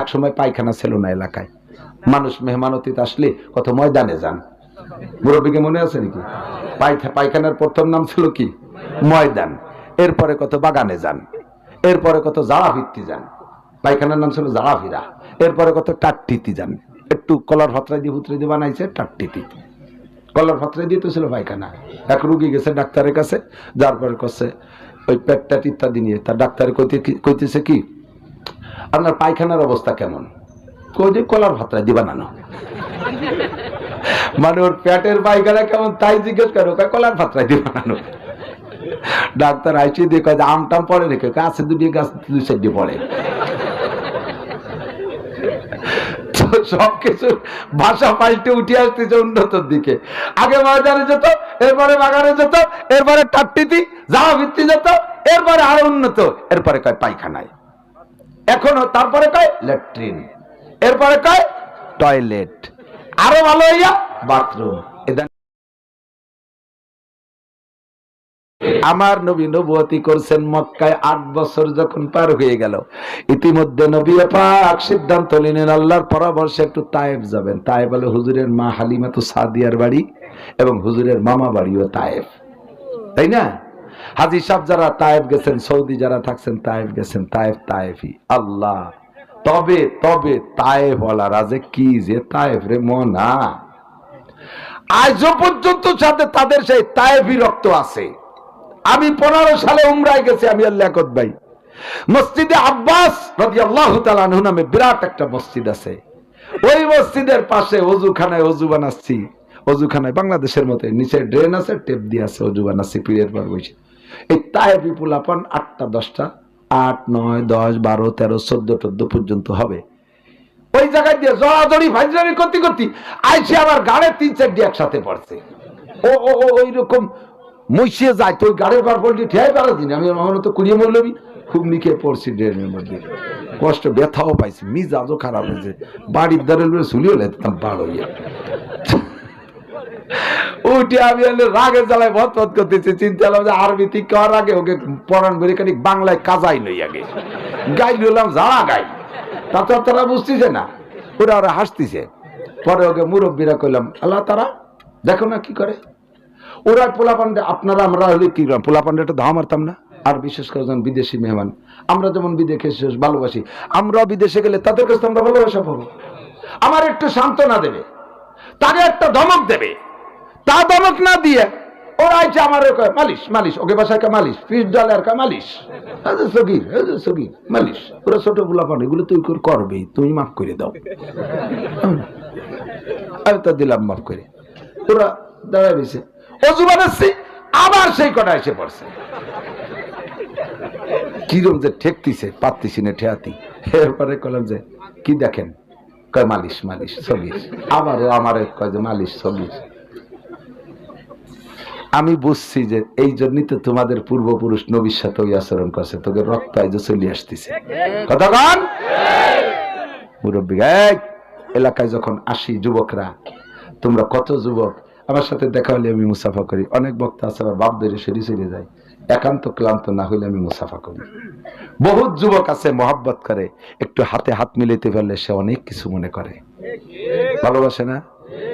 এক সময় পায়খানা ছিল না এলাকায়। মানুষ মেহমানতিতে আসলে কত ময়দানে যান। মুরব্বীকে মনে আছে নাকি? পায়খা পায়খানার প্রথম নাম ছিল কি? ময়দান। এরপরে কত বাগানে যান। এরপরে কত জাড়া ভিত্তি যান। পায়খানার নাম ছিল জাড়া ফিরা এরপরে কত টাট্টিতি যান। একটু কলার ভাতরা দিয়ে ভুতরে দিয়ে বানাইছে টাট্টিতি। কলার ভাতরা দিয়ে তো ছিল পায়খানা। এক রুগী গেছে ডাক্তারের কাছে, যার পরে করছে ওই পেটটা টেট ইত্যাদি নিয়ে। তার ডাক্তারে কইতে কইতেছে কি? আপনার পায়খানার অবস্থা কেমন? কই যে কলার ভাতরা দিয়ে বানানো মানে ওর পেটের পায়খানা কেমন তাই জিজ্ঞেস করো কলার ভাতরা দিয়ে বানানো ডাক্তার আইসি দিয়ে কয় আম টাম পড়ে রেখে গাছে দুটি গাছ, দুই সাইডে পড়ে। সবকিছু ভাষা পাল্টে উঠে আসতেছে উন্নতর দিকে। আগে ময়দানে যেত, এরপরে বাগানে যেত, এরপরে টাট্টিতি যাওয়া ভিত্তি যেত, এরপরে আরও উন্নত, এরপরে কয় পায়খানায়। এখনও তারপরে কয়? ল্যাট্রিন এরপরে কয়? টয়লেট আরও ভালো হইয়া বাথরুম আমার নবী নবুয়তি করছেন মক্কায় আট বছর যখন পার হয়ে গেল। ইতিমধ্যে নবী পাক সিদ্ধান্ত নিলেন আল্লাহর পরামর্শে একটু তায়েব যাবেন। তায়েব বলে হুজুরের মা হালিমা তো সাদিয়ার বাড়ি এবং হুজুরের মামা বাড়িও তায়েব। তাই না? হাজি সাহেব যারা তায়েব গেছেন, সৌদি যারা থাকছেন তায়েব গেছেন তায়েব তায়েফি আল্লাহ, তবে তবে তায়েব বলা রাজে কি যে তায়েব রে মনা। আজও পর্যন্ত সাথে তাদের সেই তায়েবি রক্ত আছে। আমি পনেরো সালে উমরায় গেছি, আমি আল্লাহ ভাই। মসজিদে আব্বাস রাজি আল্লাহ নামে বিরাট একটা মসজিদ আছে। ওই মসজিদের পাশে অজুখানায় অজু বানাচ্ছি। অজুখানায় বাংলাদেশের মতো, নিচে ড্রেন আছে, টেপ দিয়ে আছে, অজু বানাচ্ছি, পীরের পর বসে। এই তায়েবি পুলাপান আটটা, দশটা, আট, নয়, দশ, বারো, তেরো, চোদ্দ টদ্দ পর্যন্ত হবে। ওই জায়গায় দিয়ে জড়াজড়ি ভাইজারি করতে করতে আইসে আমার গাড়ে তিন চারটি একসাথে পড়ছে। ও ও ও, ওই রকম মইসিয়ে যায় তো ওই গাড়ির বার পড়লি ঠেয়াই পারা দিন, আমি আমার তো কুড়িয়ে মরলবি খুব নিখে পড়ছি ড্রেনের মধ্যে। কষ্ট, ব্যথাও পাইছি, মিজাজও খারাপ হয়েছে। বাড়ির দ্বারে ঝুলিও লেতাম বাড় হইয়া। উঠে আমি রাগের জ্বালায় করতেছি। চিন্তা করলাম যে আরবি ঠিক আগে ওকে পড়ান বেরিয়ে খানিক বাংলায় কাজাই আগে। গাই গাই। তারা বুঝতেছে না। ওরা ওরা হাসতেছে। পরে ওকে মুরব্বীরা কইলাম, আল্লাহ তারা দেখো না কি করে? ওরা পোলাপান্ডে আপনারা, আমরা হলে কি করলাম? পোলাপান্ডেটা ধাও মারতাম না? আর বিশেষ করে বিদেশি মেহমান, আমরা যেমন বিদেশে ভালোবাসি, আমরা বিদেশে গেলে তাদের কাছে আমরা ভালোবাসা পাবো। আমার একটু সান্ত্বনা দেবে। তাকে একটা ধমক দেবে। তা ধমক না দিয়ে ওরা আইছে আমার মালিশ মালিশ, ওকে বাসায় কা মালিশ, ফিস ডালে আর কা মালিশ সগির সগির, মালিশ, ওরা ছোট পোলাপান এগুলো তুই কর, করবেই, তুমি মাফ করে দাও। আমি তো দিলাম মাফ করে। ওরা দাঁড়ায় রয়েছে। অজু বানাচ্ছি, আবার সেই কটা এসে পড়ছে। কিরম যে ঠেকতিছে, পাত্তিছি না ঠেয়াতি। এরপরে কলাম যে, কি দেখেন? কয়, মালিশ মালিশ সবির আবারও আমার কয় যে, মালিশ সবির আমি বুঝছি যে এই জন্যই তো তোমাদের পূর্বপুরুষ নবীর সাথে ওই আচরণ করছে, তোকে রক্ত আইজ চলে আসতেছে। কতক্ষণ মুরব্বী এলাকায় যখন আসি যুবকরা, তোমরা কত যুবক? আমার সাথে দেখা হলে আমি মুসাফা করি। অনেক বক্তা আছে আবার বাপ ধরে সেরি চলে যায়। একান্ত ক্লান্ত না হইলে আমি মুসাফা করি। বহুত যুবক আছে, মহাব্বত করে। একটু হাতে হাত মিলাইতে পারলে সে অনেক কিছু মনে করে। ভালোবাসে না?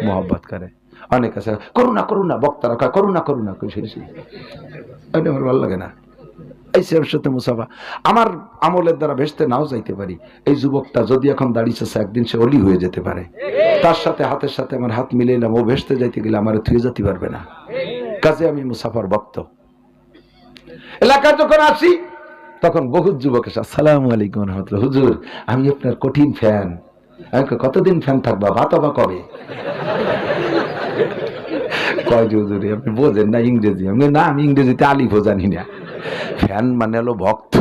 মহব্বত করে। অনেক আছে। করুণা করুণা, বক্তারা কয়, করুণা করুণা আমার ভালো লাগে না। এই সে সাথে মুসাফা। আমার আমলের দ্বারা ভেসতে নাও যাইতে পারি। এই যুবকটা যদি এখন দাঁড়িয়েছে একদিন সে অলি হয়ে যেতে পারে। তার সাথে, হাতের সাথে আমার হাত মিলাইলাম ও ভেসতে যাইতে গেলে আমার থুয়ে যেতে পারবে না। কাজে আমি মুসাফার ভক্ত। এলাকায় যখন আসি, তখন বহুত যুবক এসে, আসসালামু আলাইকুম রহমতুল্লাহ। হুজুর, আমি আপনার কঠিন ফ্যান। আমি কতদিন ফ্যান থাকবা? ভাত কবে? কয় যে হুজুর আপনি বোঝেন না ইংরেজি? আমি না আমি ইংরেজিতে আলিফও জানি না। ফ্যান মানে হলো ভক্ত।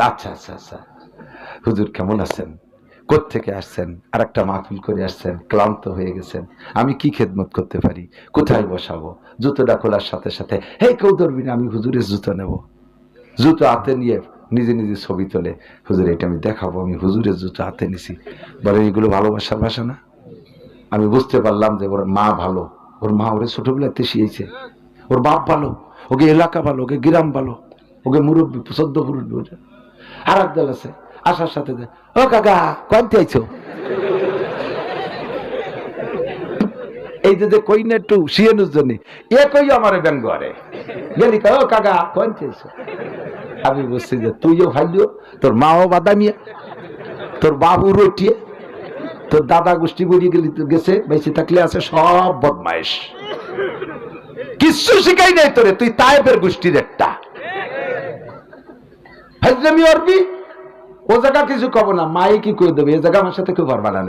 আচ্ছা আচ্ছা আচ্ছা। হুজুর কেমন আছেন? থেকে আসছেন? আর একটা মাহফিল করে আসছেন, ক্লান্ত হয়ে গেছেন। আমি কি খেদমত করতে পারি? কোথায় বসাবো? জুতোটা খোলার সাথে সাথে, হে কেউ ধরবি না আমি হুজুরের জুতো নেব। জুতো হাতে নিয়ে নিজে নিজে ছবি তোলে। হুজুর, এটা আমি দেখাবো, আমি হুজুরের জুতো হাতে নিছি। বলে এগুলো ভালোবাসার ভাষা না? আমি বুঝতে পারলাম যে ওর মা ভালো। ওর মা ওরে ছোটবেলাতে শিয়েছে ওর বাপ ভালো, ওকে এলাকা ভালো, ওকে গ্রাম ভালো, ওকে মুরব্বী, সদ্য মুরব্বী ওটা। আর একদল আছে আসার সাথে ও কাকা কমতে আইছো? এই যে কই না একটু শিয়ানোর জন্য, এ কই আমার ব্যঙ্গ আরে? গেলি ও কাকা কমতে আইছো? আমি বুঝছি যে, তুইও ভাইলিও, তোর মাও বাদামিয়া, তোর বাবু রটিয়ে তোর দাদা গোষ্ঠী গেলি গেছে বেঁচে থাকলে আছে সব বদমাইশ। কিচ্ছু শিখাই নাই তোরে, তুই তাইপের গোষ্ঠীর একটা। হাজরামি অরবি? ও জায়গা কিছু কব না মাই কি করে দেবে, এ জায়গা আমার সাথে কেউ পারবা না।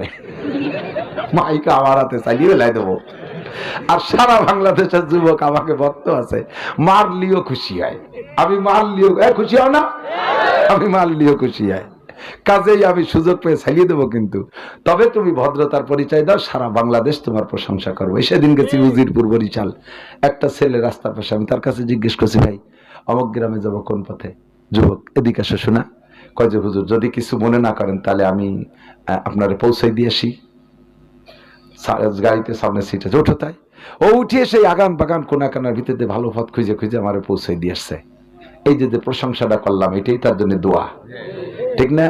মাইকে আমার হাতে চালিয়ে বেলাই দেবো। আর সারা বাংলাদেশের যুবক আমাকে ভক্ত আছে, মারলিও খুশি হয়। আমি মারলিও খুশি হও না? আমি মারলিও খুশি হয়। কাজেই আমি সুযোগ পেয়ে ছাড়িয়ে দেবো কিন্তু। তবে তুমি ভদ্রতার পরিচয় দাও সারা বাংলাদেশ তোমার প্রশংসা করব। সেদিন গেছি উজিরপুর বরিশাল। একটা ছেলে রাস্তার পাশে আমি তার কাছে জিজ্ঞেস করছি ভাই অমক গ্রামে যাব কোন পথে? যুবক এদিকে আসো শোনা। কয় যে হুজুর যদি কিছু মনে না করেন তাহলে আমি আপনারে পৌঁছাই দিয়ে আসি। গাড়িতে সামনে সিটে ওঠো তাই। ও উঠিয়ে সেই আগান বাগান কোনা কানার ভিতরে ভালো পথ খুঁজে খুঁজে আমারে পৌঁছে দিয়ে আসছে। এই যে প্রশংসাটা করলাম এটাই তার জন্য দোয়া। ঠিক না?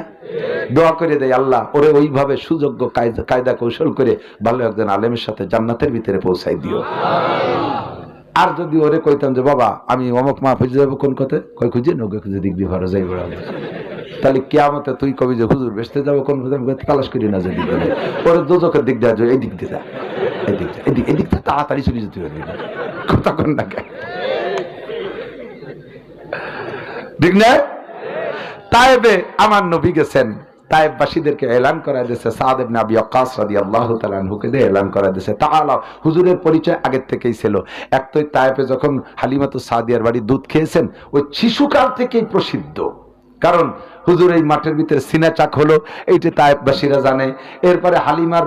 দোয়া করে দেয় আল্লাহ, ওরে ওইভাবে সুযোগ্য কায়দা কৌশল করে ভালো একজন আলেমের সাথে জান্নাতের ভিতরে পৌঁছাই দিও। আর যদি ওরে কইতাম যে, বাবা, আমি অমক মা খুঁজে যাব কোন কথা? কই খুঁজে নৌকে খুঁজে দেখবি ঘরে যাই বেড়াবো তাহলে কেয়ামতে তুই কবি যে, হুজুর বেসতে যাব কোন তালাশ করি না যে দিক দিয়ে। ওরে দুজকের দিক দিয়ে এই দিক দিয়ে যা, এই দিক এই দিক এদিক দিয়ে তাড়াতাড়ি চলে যেতে হবে। কথা কন না ঠিক না? তাইবে আমার নবী গেছেন। তাইববাসীদেরকে এলান করা দিয়েছে সাদেব নাবি আবি রাদি আল্লাহ তাআলা দিয়ে এলান করা দিয়েছে। তাআলা, হুজুরের পরিচয় আগের থেকেই ছিল। এক তো তায়েবে যখন হালিমাতু সাদিয়ার বাড়ি দুধ খেয়েছেন, ওই শিশুকাল থেকেই প্রসিদ্ধ। কারণ হুজুর এই মাঠের ভিতরে সিনা চাক হলো, এইটা তায়েববাসীরা জানে। এরপরে হালিমার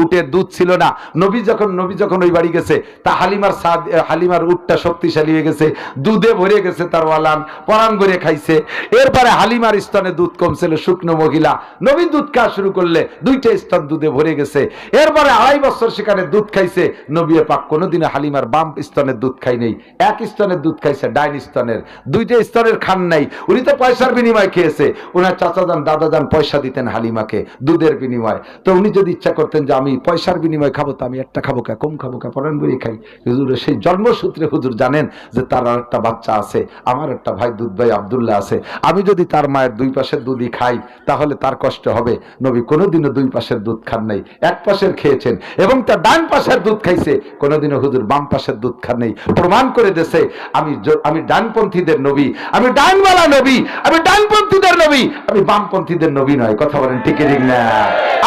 উটের দুধ ছিল না। নবী যখন নবী যখন ওই বাড়ি গেছে, তা হালিমার সাদ হালিমার উটটা শক্তিশালী হয়ে গেছে, দুধে ভরে গেছে তার ওয়ালান পরান করে খাইছে। এরপরে হালিমার স্তনে দুধ কমছিল, শুকনো মহিলা। নবী দুধ খাওয়া শুরু করলে, দুইটা স্তন দুধে ভরে গেছে। এরপরে আড়াই বছর সেখানে দুধ খাইছে, নবী পাক কোনোদিনও হালিমার বাম স্তনের দুধ খাই নেই। এক স্তনের দুধ খাইছে ডাইন স্তনের। দুইটা স্তনের খান নাই। উনি তো পয়সার বিনিময় খেয়েছে। ওনার চাচা যান দাদা যান পয়সা দিতেন হালিমাকে দুধের বিনিময়। তো উনি যদি ইচ্ছা করতেন যে আমি পয়সার বিনিময় খাব, তো আমি একটা খাব কে, কম খাব কে, পরান বই খাই। হুজুর, সেই জন্মসূত্রে হুজুর জানেন যে তার একটা বাচ্চা আছে, আমার একটা ভাই দুধ ভাই আবদুল্লাহ আছে। আমি যদি তার মায়ের দুই পাশের দুধই খাই, তাহলে তার কষ্ট হবে। নবী কোনোদিনও দুই পাশের দুধ খান নাই, এক পাশের খেয়েছেন এবং তার ডান পাশের দুধ খাইছে, কোনোদিনও হুজুর বাম পাশের দুধ খান নেই। প্রমাণ করে দেছে আমি আমি ডানপন্থীদের নবী, আমি ডানওয়ালা নবী, আমি ডানপন্থীদের নবী? আমি বামপন্থীদের নবী নয়, কথা বলেন ঠিক ঠিক না?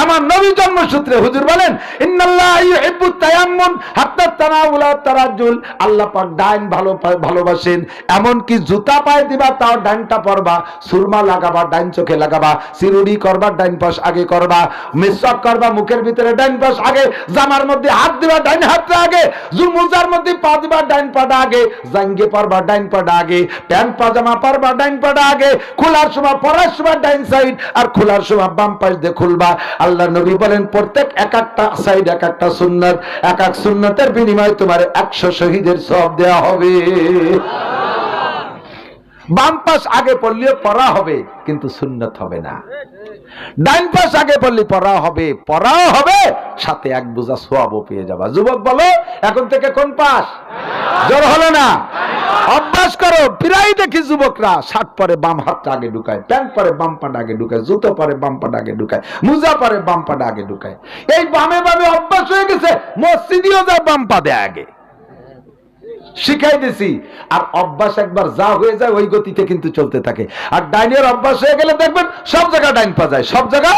আমার নবী জন্মসূত্রে হুজুর বলেন আল্লাহ ডাইন ভালো ভালোবাসেন জুতা দিবা, তাও ডাইনটা পরবা, সুরমা লাগাবা, ডাইন চোখে লাগাবা, সিরুড়ি করবা, ডাইন আগে করবা করবা, মুখের ভিতরে ডাইন পাশ আগে, জামার মধ্যে হাত দিবা, ডাইন হাতটা আগে জুমুজার মধ্যে পা দিবা, ডাইন পাটা আগে, জাঙ্গে পারবা, ডাইন পাটা আগে, প্যান্ট পাজামা পারবা, ডাইন পাটা আগে, খোলার সময় পরার সময় ডাইন সাইড আর খোলার সময় বাম পাশ দিয়ে খুলবা। আল্লাহ নবী বলেন, প্রত্যেক এক একটা সাইড, এক একটা সুন্নত, এক এক সুন্নতের বিনিময়ে তোমার একশো শহীদের সব দেওয়া হবে। বাম পাশ আগে পড়লেও পড়া হবে, কিন্তু সুন্নত হবে না। ডাইন পাশ আগে পড়লে পড়া হবে পড়াও হবে, সাথে এক বোঝা সোয়াবও পেয়ে যাবা। যুবক বলো, এখন থেকে কোন পাশ? জোর হলো না? অভ্যাস করো প্রায় দেখি যুবকরা। শার্ট পরে বাম হাতটা আগে ঢুকায়, প্যান্ট পরে বাম পাটা আগে ঢুকায়, জুতো পরে বাম পাটা আগে ঢুকায়, মুজা পরে বাম পাটা আগে ঢুকায়। এই বামে বামে অভ্যাস হয়ে গেছে, মসজিদেও যায় বাম পা দেয় আগে। শিখাই দিছি আর অভ্যাস একবার যা হয়ে যায় ওই গতিতে কিন্তু চলতে থাকে। আর ডাইনের অভ্যাস হয়ে গেলে দেখবেন সব জায়গায় ডাইন পা যায়, সব জায়গা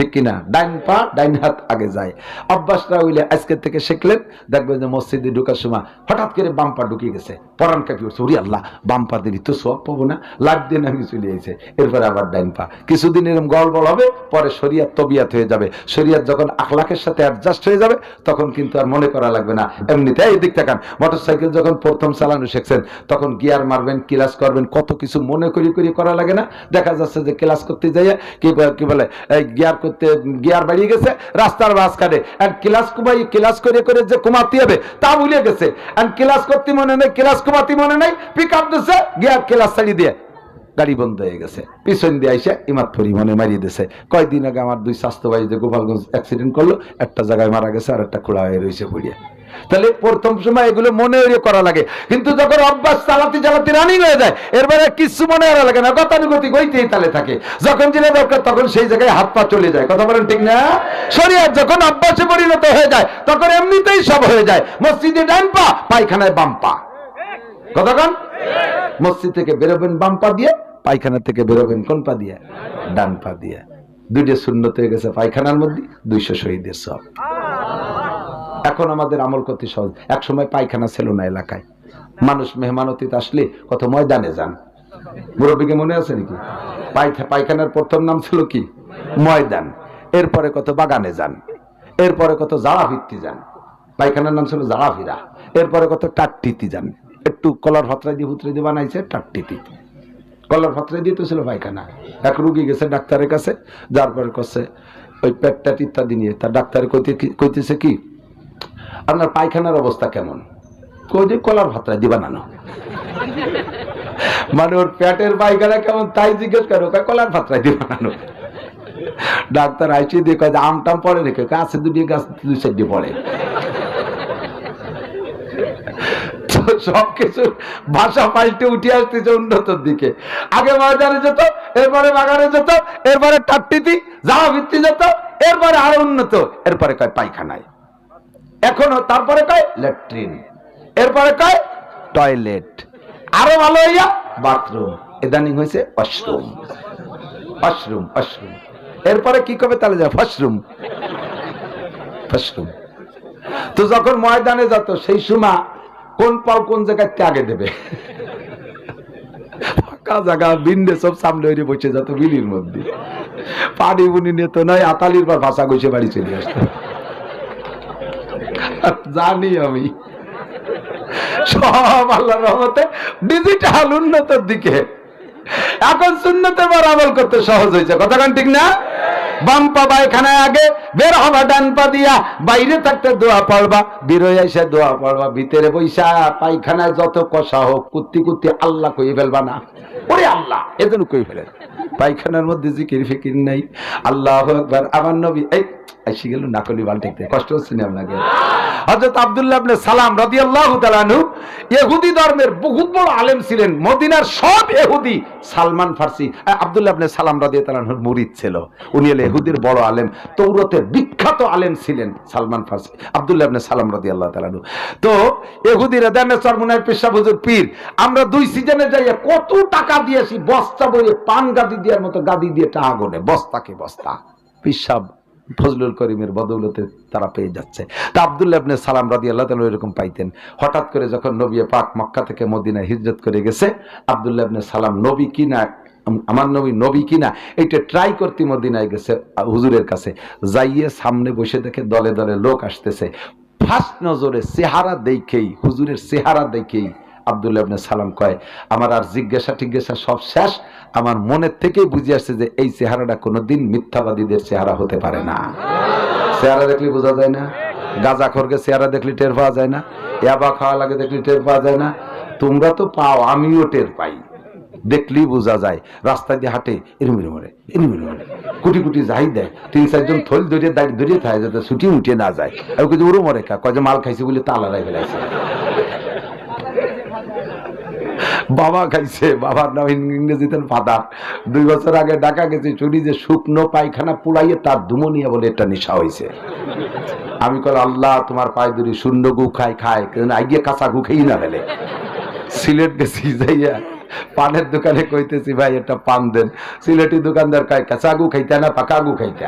ঠিক কিনা? ডাইন পা, ডাইন হাত আগে যায়। অভ্যাসটা হইলে আজকে থেকে শিখলেন, দেখবেন যে মসজিদে ঢুকার সময় হঠাৎ করে বাম পা ঢুকিয়ে গেছে পরান কাপি উঠছে। ওরি আল্লাহ, বাম পা দিলি তো সব পাবো না? লাভ দিয়ে আমি চলে গেছে এরপরে আবার ডাইন পা। কিছুদিন এরকম গড়বড় হবে, পরে শরিয়াত তবিয়াত হয়ে যাবে। শরিয়াত যখন আখলাকের সাথে অ্যাডজাস্ট হয়ে যাবে, তখন কিন্তু আর মনে করা লাগবে না। এমনিতে এই দিক তাকান মোটর সাইকেল যখন প্রথম চালানো শিখছেন, তখন গিয়ার মারবেন, ক্লাস করবেন, কত কিছু মনে করি করি করা লাগে না। দেখা যাচ্ছে যে ক্লাস করতে যাইয়ে কি বলে- কি বলে, এই গিয়ার করতে গিয়ার বাড়িয়ে গেছে, রাস্তার মাঝখানে। আর ক্লাস কুমাই ক্লাস করে করে যে কুমাতে হবে, তা ভুলে গেছে। আর ক্লাস করতে মনে নেই ক্লাস কুমাতে মনে নেই পিক আপ দিচ্ছে গিয়ার ক্লাস ছাড়িয়ে দিয়ে গাড়ি বন্ধ হয়ে গেছে। পিছন দিয়ে আইসা ইমাত মনে মারিয়ে দিছে। কয়দিন আগে আমার দুই স্বাস্থ্যবাহী যে গোপালগঞ্জ অ্যাক্সিডেন্ট করল, একটা জায়গায় মারা গেছে আর একটা খোলা হয়ে রয়েছে পড়িয়া। তাহলে প্রথম সময় এগুলো মনে করা লাগে। কিন্তু যখন অভ্যাস চালাতে চালাতে রানিং হয়ে যায়, এরপরে কিছু মনে করা লাগে না, গতানুগতিক ওইতেই তালে থাকে। যখন যেটা দরকার তখন সেই জায়গায় হাত পা চলে যায়। কথা বলেন ঠিক না? শরীয়ত যখন অভ্যাসে পরিণত হয়ে যায়, তখন এমনিতেই সব হয়ে যায়। মসজিদে ডান পা, পায়খানায় বাম পা। কতক্ষণ মসজিদ থেকে বেরোবেন বাম পা দিয়ে, পায়খানা থেকে বেরোবেন কোন পা দিয়ে? ডান পা দিয়ে। দুইটা শূন্য হয়ে গেছে পায়খানার মধ্যে, দুইশো শহীদের সব। এখন আমাদের আমল করতে সহজ। এক সময় পায়খানা ছিল না এলাকায়। মানুষ মেহমানতিতে আসলে কত ময়দানে যান। মুরব্বীকে মনে আছে নাকি? পায়খা পায়খানার প্রথম নাম ছিল কি? ময়দান। এরপরে কত বাগানে যান। এরপরে কত জাড়া ভিত্তি যান। পায়খানার নাম ছিল জাড়া ফিরা এরপরে কত টাট্টিতি যান। একটু কলার ভাতরা দিয়ে হুতরে দিয়ে বানাইছে টাট্টিতি। কলার ভাতরা দিয়ে তো ছিল পায়খানা। এক রুগী গেছে ডাক্তারের কাছে, যার পরে করছে ওই পেট টেট ইত্যাদি নিয়ে। তার ডাক্তার কইতে কইতেছে কি? আপনার পায়খানার অবস্থা কেমন? কই যে কলার ভাতরা দিয়ে বানানো মানে ওর পেটের পায়খানা কেমন তাই জিজ্ঞেস করো কলার ভাতরা দিয়ে বানানো ডাক্তার আইসি দিয়ে কয় যে আম টাম পড়ে রেখে গাছে দুটি গাছ, দুই সাইডে পড়ে। সবকিছু ভাষা পাল্টে উঠে আসতেছে উন্নতর দিকে। আগে ময়দানে যেত, এরপরে বাগানে যেত, এরপরে টাট্টিতি যাওয়া ভিত্তি যেত, এরপরে আরও উন্নত, এরপরে কয় পায়খানায়। এখনও তারপরে কয়? ল্যাট্রিন এরপরে কয়? টয়লেট আরও ভালো হইয়া? বাথরুম ইদানিং হয়েছে ওয়াশরুম ওয়াশরুম ওয়াশরুম এরপরে কি কবে তাহলে যায় ফাশরুম ফাশরুম তো যখন ময়দানে যেত সেই সময় কোন পাও কোন জায়গায় ত্যাগে দেবে। ফাঁকা জায়গা বিন্দে সব সামনে হয়ে বসে যেত বিলির মধ্যে। পানি বুনি নিত নয় আতালির পর ভাষা গুছে বাড়ি চলে আসতো। জানি আমি। সব আল্লাহর রহমতে ডিজিটাল উন্নতির দিকে। এখন শূন্যতে বার আমল করতে সহজ হয়েছে। কথাখান ঠিক না? বাম পা পায়খানায় আগে বের হবা ডান পা দিয়া। বাইরে থাকতে দোয়া পড়বা বেরোয় এসে দোয়া পড়বা। ভিতরে বৈশা পায়খানায় যত কষা হোক কুত্তি কুত্তি আল্লাহ কই ফেলবা না। ওরে আল্লাহ! এজন্য কই ফেলেন? পায়খানার মধ্যে জিকির ফিকির নাই। আল্লাহ একবার আমার নবী এই আইসি গেল নাকলি বালটিতে কষ্ট হচ্ছে না আপনাকে? হযরত আব্দুল্লাহ ইবনে সালাম রাদিয়াল্লাহু তাআলা আনহু ইহুদি ধর্মের বহুত বড় আলেম ছিলেন। মদিনার সব ইহুদি সালমান ফার্সি আব্দুল্লাহ ইবনে সালাম রাদিয়াল্লাহু তাআলা মুরিদ ছিল। উনি হলো ইহুদির বড় আলেম তৌরাতের বিখ্যাত আলেম ছিলেন সালমান ফার্সি, আব্দুল্লাহ ইবনে সালাম রাদিয়াল্লাহু তাআলা আনহু। তো ইহুদিরা দেনে সরমুনায় পেশা হুজুর পীর, আমরা দুই সিজনে যাইয়া কত টাকা দিয়েছি, বস্তা বইয়ে পান গাদি দেওয়ার মতো গাদি দিয়ে টাকা গনে, বস্তাকে বস্তা পিসাব ফজলুল করিমের বদৌলতে তারা পেয়ে যাচ্ছে। তা আব্দুল্লাহ ইবনে সালাম রাদি আল্লাহ তাআলা এরকম পাইতেন। হঠাৎ করে যখন নবী পাক মক্কা থেকে মদিনায় হিজরত করে গেছে, আব্দুল্লাহ ইবনে সালাম, নবী কিনা আম- আমার নবী নবী কিনা এটা ট্রাই করতে মদিনায় গেছে হুজুরের কাছে। যাইয়ে সামনে বসে দেখে দলে দলে লোক আসতেছে। ফার্স্ট নজরে চেহারা দেখেই, হুজুরের চেহারা দেখেই আব্দুল্লাহ ইবনে সালাম কয়, আমার আর জিজ্ঞাসা টিজ্ঞাসা সব শেষ। আমার মনের থেকেই বুঝে আসছে যে এই চেহারাটা কোনোদিন মিথ্যাবাদীদের চেহারা হতে পারে না। চেহারা দেখলে বোঝা যায় না। গাঁজা খরকে চেহারা দেখলে টের পাওয়া যায় না। ইয়াবা খাওয়া লাগে দেখলে টের পাওয়া যায় না। তোমরা তো পাও, আমিও টের পাই। দেখলেই বোঝা যায় রাস্তা দিয়ে হাঁটে, এরম এরম করে, এরম এরম কুটি কুটি যাই দেয়। তিন চারজন থল ধরিয়ে দাঁড়িয়ে ধরিয়ে থাকে যাতে ছুটি উঠে না যায়। আর কিছু ওরম মরে কা মাল খাইছে বলে তালা রাই ফেলাইছে বাবা খাইছে, বাবার নাম ইংরেজিতে ফাদার। দুই বছর আগে ডাকা গেছে, চুরি যে শুকনো পায়খানা পুড়াইয়ে তার ধুমনিয়া বলে একটা নেশা হয়েছে আমি কল আল্লাহ, তোমার পায়ে ধরি, শূন্য গু খাই খায়। কিন্তু আইগিয়ে কাঁচা গু খেয়ে না ফেলে। সিলেট গেছি যাইয়া, পানের দোকানে কইতেছি, ভাই, একটা পান দেন। সিলেটি দোকানদার কয়, কাঁচা গু খাইতে না, পাকা গু খাইতে।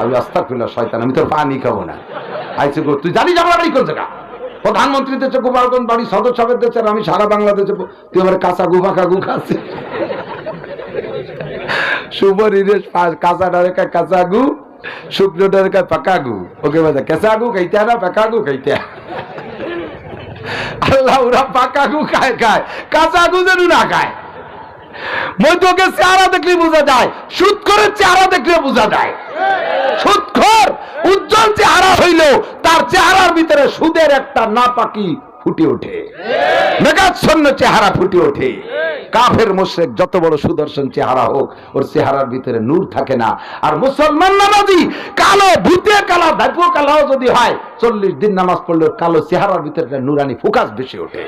আমি আস্তা খুললা শয়তান, আমি তোর পানি খাব না। আইসে তুই জানিস আমার বাড়ি কোন জায়গা? প্রধানমন্ত্রী দেশে গোপালগঞ্জ বাড়ি সদস্যের সবের দেশে, আর আমি সারা বাংলাদেশে তুই আমার কাঁচা গুফা কাকু খাচ্ছি আল্লাহ ওরা পাকা গু খায় খায়। কাঁচা গু যেন না খায়। মধ্যকে চেহারা দেখলে বোঝা যায় করে চেহারা দেখলে বোঝা যায়। সুদখোর উজ্জ্বল চেহারা হইলেও তার চেহারার ভিতরে সুদের একটা নাপাকি ফুটে ওঠে। কাফের মুশরিক যত বড় সুদর্শন চেহারা হোক, ওর চেহারার ভিতরে নূর থাকে না। আর মুসলমান নামাজি, কালো ভূতে, কালা ধাপু যদি হয়, চল্লিশ দিন নামাজ পড়লে কালো চেহারার ভিতরে নুরানি ফোকাস বেশি ওঠে।